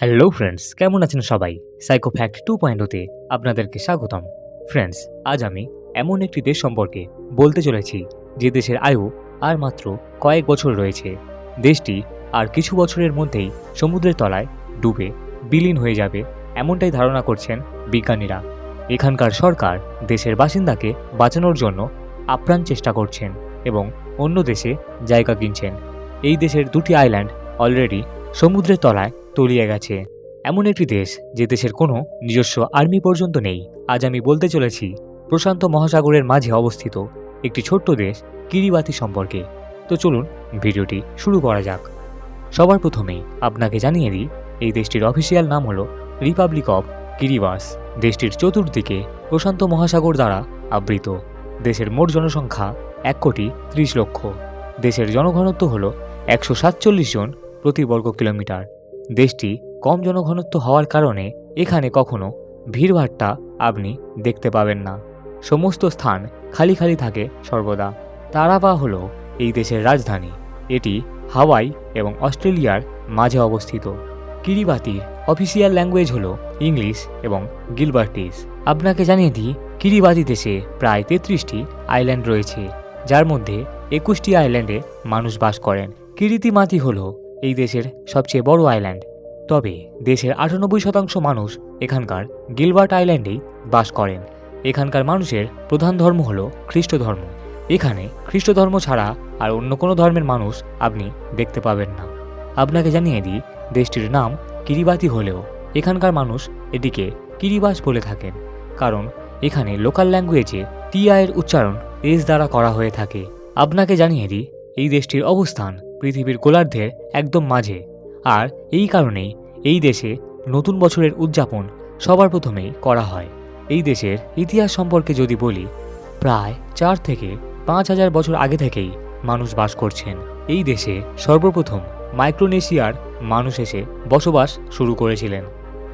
Hello friends কেমন আছেন সবাই? সাইকো ফ্যাক্ট টু পয়েন্টতে আপনাদেরকে স্বাগতম। ফ্রেন্ডস আজ আমি এমন একটি দেশ সম্পর্কে বলতে চলেছি, যে দেশের আয়ু আর মাত্র কয়েক বছর রয়েছে। দেশটি আর কিছু বছরের মধ্যেই সমুদ্রের তলায় ডুবে বিলীন হয়ে যাবে, এমনটাই ধারণা করছেন বিজ্ঞানীরা। এখানকার সরকার দেশের বাসিন্দাকে বাঁচানোর জন্য আপ্রাণ চেষ্টা করছেন এবং অন্য দেশে জায়গা কিনছেন। এই দেশের দুটি আইল্যান্ড অলরেডি সমুদ্রের তলায় তলিয়ে গেছে। এমন একটি দেশ যে দেশের কোনো নিজস্ব আর্মি পর্যন্ত নেই। আজ আমি বলতে চলেছি, প্রশান্ত মহাসাগরের মাঝে অবস্থিত একটি ছোট্ট দেশ কিরিবাতি সম্পর্কে। তো চলুন ভিডিওটি শুরু করা যাক। সবার প্রথমেই আপনাকে জানিয়ে দিই, এই দেশটির অফিসিয়াল নাম হলো রিপাবলিক অফ কিরিবাস। দেশটির চতুর্দিকে প্রশান্ত মহাসাগর দ্বারা আবৃত। দেশের মোট জনসংখ্যা এক কোটি ত্রিশ লক্ষ। দেশের জনঘনত্ব হল একশো সাতচল্লিশ জন প্রতি বর্গ কিলোমিটার। দেশটি কম জনঘনত্ব হওয়ার কারণে এখানে কখনো ভিড়ভাট্টা আপনি দেখতে পাবেন না। সমস্ত স্থান খালি খালি থাকে সর্বদা। তারাবা হলো এই দেশের রাজধানী। এটি হাওয়াই এবং অস্ট্রেলিয়ার মাঝে অবস্থিত। কিরিবাতির অফিসিয়াল ল্যাঙ্গুয়েজ হলো ইংলিশ এবং গিলবার্টিস। আপনাকে জানিয়ে দিই, কিরিবাতি দেশে প্রায় তেত্রিশটি আইল্যান্ড রয়েছে, যার মধ্যে একুশটি আইল্যান্ডে মানুষ বাস করেন। কিরিতিমাতি হলো এই দেশের সবচেয়ে বড় আইল্যান্ড তবে দেশের আটানব্বই শতাংশ মানুষ এখানকার গিলবার্ট আইল্যান্ডেই বাস করেন। এখানকার মানুষের প্রধান ধর্ম হল খ্রিস্ট ধর্ম এখানে খ্রিস্ট ধর্ম ছাড়া আর অন্য কোনো ধর্মের মানুষ আপনি দেখতে পাবেন না। আপনাকে জানিয়ে দিই, দেশটির নাম কিরিবাতি হলেও এখানকার মানুষ এটিকে কিরিবাস বলে থাকেন। কারণ এখানে লোকাল ল্যাঙ্গুয়েজে টিআইয়ের উচ্চারণ এস দ্বারা করা হয়ে থাকে। আপনাকে জানিয়ে দিই, এই দেশটির অবস্থান পৃথিবীর গোলার্ধের একদম মাঝে। আর এই কারণেই এই দেশে নতুন বছরের উদযাপন সবার প্রথমেই করা হয়। এই দেশের ইতিহাস সম্পর্কে যদি বলি, প্রায় চার থেকে পাঁচ হাজার বছর আগে থেকেই মানুষ বাস করছেন। এই দেশে সর্বপ্রথম মাইক্রোনেশিয়ার মানুষ এসে বসবাস শুরু করেছিলেন।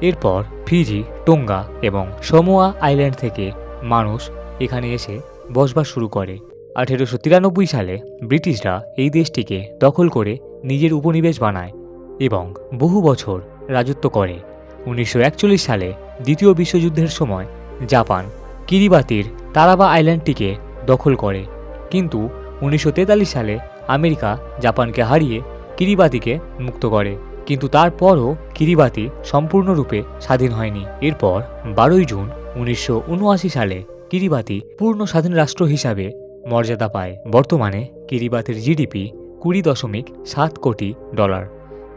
এরপর ফিজি, টোঙ্গা এবং সমোয়া আইল্যান্ড থেকে মানুষ এখানে এসে বসবাস শুরু করে। আঠেরোশো তিরানব্বই সালে ব্রিটিশরা এই দেশটিকে দখল করে নিজের উপনিবেশ বানায় এবং বহু বছর রাজত্ব করে। উনিশশো একচল্লিশ সালে দ্বিতীয় বিশ্বযুদ্ধের সময় জাপান কিরিবাতির তারাবা আইল্যান্ডটিকে দখল করে। কিন্তু উনিশশো তেতাল্লিশ সালে আমেরিকা জাপানকে হারিয়ে কিরিবাতিকে মুক্ত করে। কিন্তু তারপরও কিরিবাতি সম্পূর্ণরূপে স্বাধীন হয়নি। এরপর বারোই জুন উনিশশো উনআশি সালে কিরিবাতি পূর্ণ স্বাধীন রাষ্ট্র হিসাবে মর্যাদা পায়। বর্তমানে কিরিবাতির জিডিপি কুড়ি দশমিক সাত কোটি ডলার।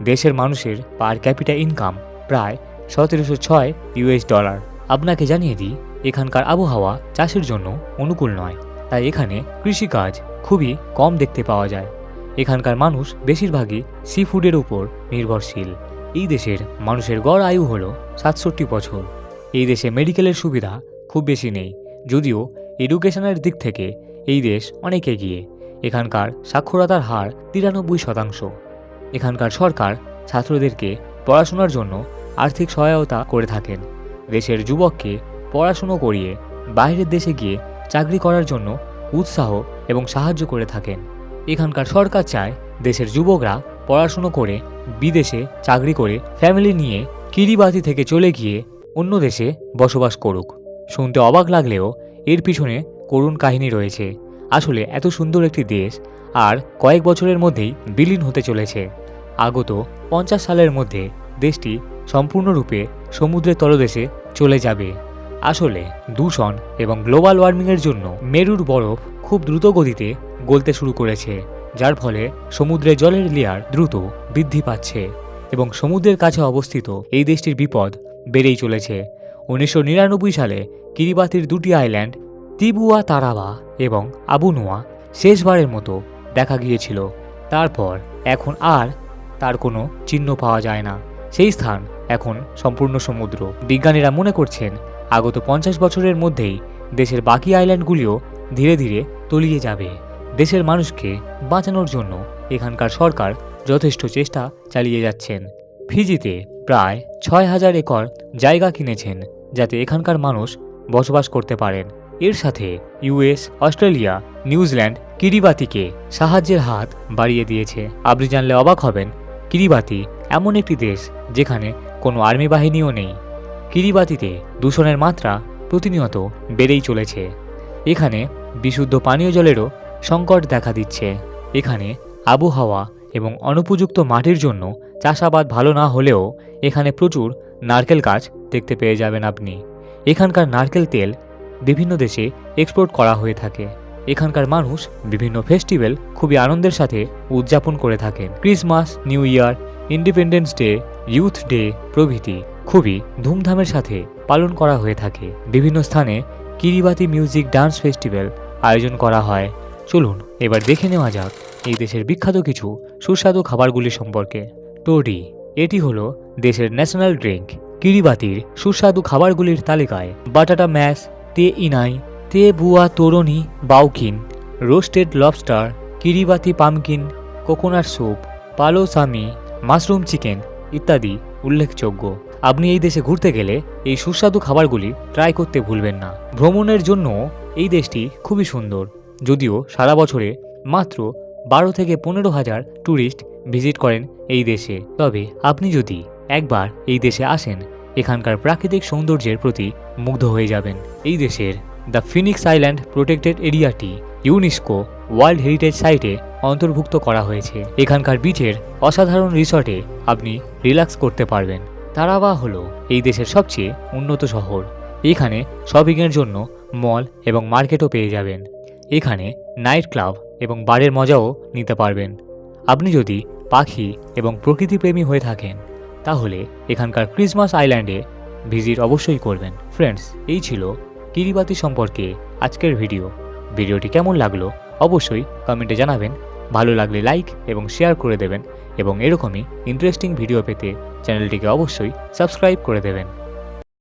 দেশের মানুষের পার ক্যাপিটা ইনকাম প্রায় সতেরোশো ছয় ইউএস ডলার। আপনাকে জানিয়ে দিই, এখানকার আবহাওয়া চাষের জন্য অনুকূল নয়, তাই এখানে কৃষিকাজ খুবই কম দেখতে পাওয়া যায়। এখানকার মানুষ বেশিরভাগই সি ফুডের উপর নির্ভরশীল। এই দেশের মানুষের গড় আয়ু হল সাতষট্টি বছর। এই দেশে মেডিকেলের সুবিধা খুব বেশি নেই, যদিও এডুকেশনের দিক থেকে এই দেশ অনেক এগিয়ে। এখানকার সাক্ষরতার হার তিরানব্বই শতাংশ। এখানকার সরকার ছাত্রদেরকে পড়াশোনার জন্য আর্থিক সহায়তা করে থাকেন। দেশের যুবককে পড়াশুনো করিয়ে বাইরের দেশে গিয়ে চাকরি করার জন্য উৎসাহ এবং সাহায্য করে থাকেন। এখানকার সরকার চায় দেশের যুবকরা পড়াশুনো করে বিদেশে চাকরি করে ফ্যামিলি নিয়ে কিরিবাতি থেকে চলে গিয়ে অন্য দেশে বসবাস করুক। শুনতে অবাক লাগলেও এর পিছনে করুণ কাহিনী রয়েছে। আসলে এত সুন্দর একটি দেশ আর কয়েক বছরের মধ্যেই বিলীন হতে চলেছে। আগত পঞ্চাশ সালের মধ্যে দেশটি সম্পূর্ণরূপে সমুদ্রের তলদেশে চলে যাবে। আসলে দূষণ এবং গ্লোবাল ওয়ার্মিংয়ের জন্য মেরুর বরফ খুব দ্রুত গতিতে গলতে শুরু করেছে, যার ফলে সমুদ্রের জলের লেয়ার দ্রুত বৃদ্ধি পাচ্ছে এবং সমুদ্রের কাছে অবস্থিত এই দেশটির বিপদ বেড়েই চলেছে। উনিশশো নিরানব্বই সালে কিরিবাতির দুটি আইল্যান্ড তিবুয়া তারাবা এবং আবুনুয়া শেষবারের মতো দেখা গিয়েছিল। তারপর এখন আর তার কোনো চিহ্ন পাওয়া যায় না। সেই স্থান এখন সম্পূর্ণ সমুদ্র। বিজ্ঞানীরা মনে করছেন, আগত পঞ্চাশ বছরের মধ্যেই দেশের বাকি আইল্যান্ডগুলিও ধীরে ধীরে তলিয়ে যাবে। দেশের মানুষকে বাঁচানোর জন্য এখানকার সরকার যথেষ্ট চেষ্টা চালিয়ে যাচ্ছেন। ফিজিতে প্রায় ছয় হাজার একর জায়গা কিনেছেন, যাতে এখানকার মানুষ বসবাস করতে পারেন। এর সাথে ইউএস অস্ট্রেলিয়া, নিউজিল্যান্ড কিরিবাতিকে সাহায্যের হাত বাড়িয়ে দিয়েছে। আপনি জানলে অবাক হবেন, কিরিবাতি এমন একটি দেশ যেখানে কোনো আর্মি বাহিনীও নেই। কিরিবাতিতে দূষণের মাত্রা প্রতিনিয়ত বেড়েই চলেছে। এখানে বিশুদ্ধ পানীয় জলেরও সংকট দেখা দিচ্ছে। এখানে আবহাওয়া এবং অনুপযুক্ত মাটির জন্য চাষাবাদ ভালো না হলেও এখানে প্রচুর নারকেল গাছ দেখতে পেয়ে যাবেন আপনি। এখানকার নারকেল তেল বিভিন্ন দেশে এক্সপোর্ট করা হয়ে থাকে। এখানকার মানুষ বিভিন্ন ফেস্টিভ্যাল খুবই আনন্দের সাথে উদযাপন করে থাকেন। Christmas New Year Independence Day Youth Day প্রভৃতি খুবই ধুমধামের সাথে পালন করা হয়ে থাকে। বিভিন্ন স্থানে কিরিবাতি মিউজিক ডান্স ফেস্টিভ্যাল আয়োজন করা হয়। চলুন এবার দেখে নেওয়া যাক এই দেশের বিখ্যাত কিছু সুস্বাদু খাবারগুলি সম্পর্কে। টোডি এটি হলো দেশের ন্যাশনাল ড্রিঙ্ক কিরিবাতির সুস্বাদু খাবারগুলির তালিকায় বাটাটা ম্যাশ তে ইনাই, তে বুয়া তোরনি বাউকিন roasted lobster, Kiribati pumpkin, coconut soup, পালো সামি, মাশরুম চিকেন ইত্যাদি উল্লেখযোগ্য। আপনি এই দেশে ঘুরতে গেলে এই সুস্বাদু খাবারগুলি ট্রাই করতে ভুলবেন না। ভ্রমণের জন্য এই দেশটি খুবই সুন্দর, যদিও সারা বছরে মাত্র বারো থেকে পনেরো হাজার ট্যুরিস্ট ভিজিট করেন এই দেশে। তবে আপনি যদি একবার এই দেশে আসেন এখানকার প্রাকৃতিক সৌন্দর্যের প্রতি মুগ্ধ হয়ে যাবেন। এই দেশের দ্য ফিনিক্স আইল্যান্ড প্রোটেক্টেড এরিয়াটি ইউনেস্কো ওয়ার্ল্ড হেরিটেজ সাইটে অন্তর্ভুক্ত করা হয়েছে। এখানকার বিচের অসাধারণ রিসর্টে আপনি রিল্যাক্স করতে পারবেন। তারাবা হলো এই দেশের সবচেয়ে উন্নত শহর। এখানে শপিংয়ের জন্য মল এবং মার্কেটও পেয়ে যাবেন। এখানে নাইট ক্লাব এবং বারের মজাও নিতে পারবেন। আপনি যদি পাখি এবং প্রকৃতিপ্রেমী হয়ে থাকেন তাহলে এখানকার ক্রিসমাস আইল্যান্ডে ভিজিট অবশ্যই করবেন। ফ্রেন্ডস এই ছিল কিরিবাতি সম্পর্কে আজকের ভিডিও। ভিডিওটি কেমন লাগল অবশ্যই কমেন্টে জানাবেন। ভালো লাগলে লাইক এবং শেয়ার করে দেবেন এবং এরকমই ইন্টারেস্টিং ভিডিও পেতে চ্যানেলটিকে অবশ্যই সাবস্ক্রাইব করে দেবেন।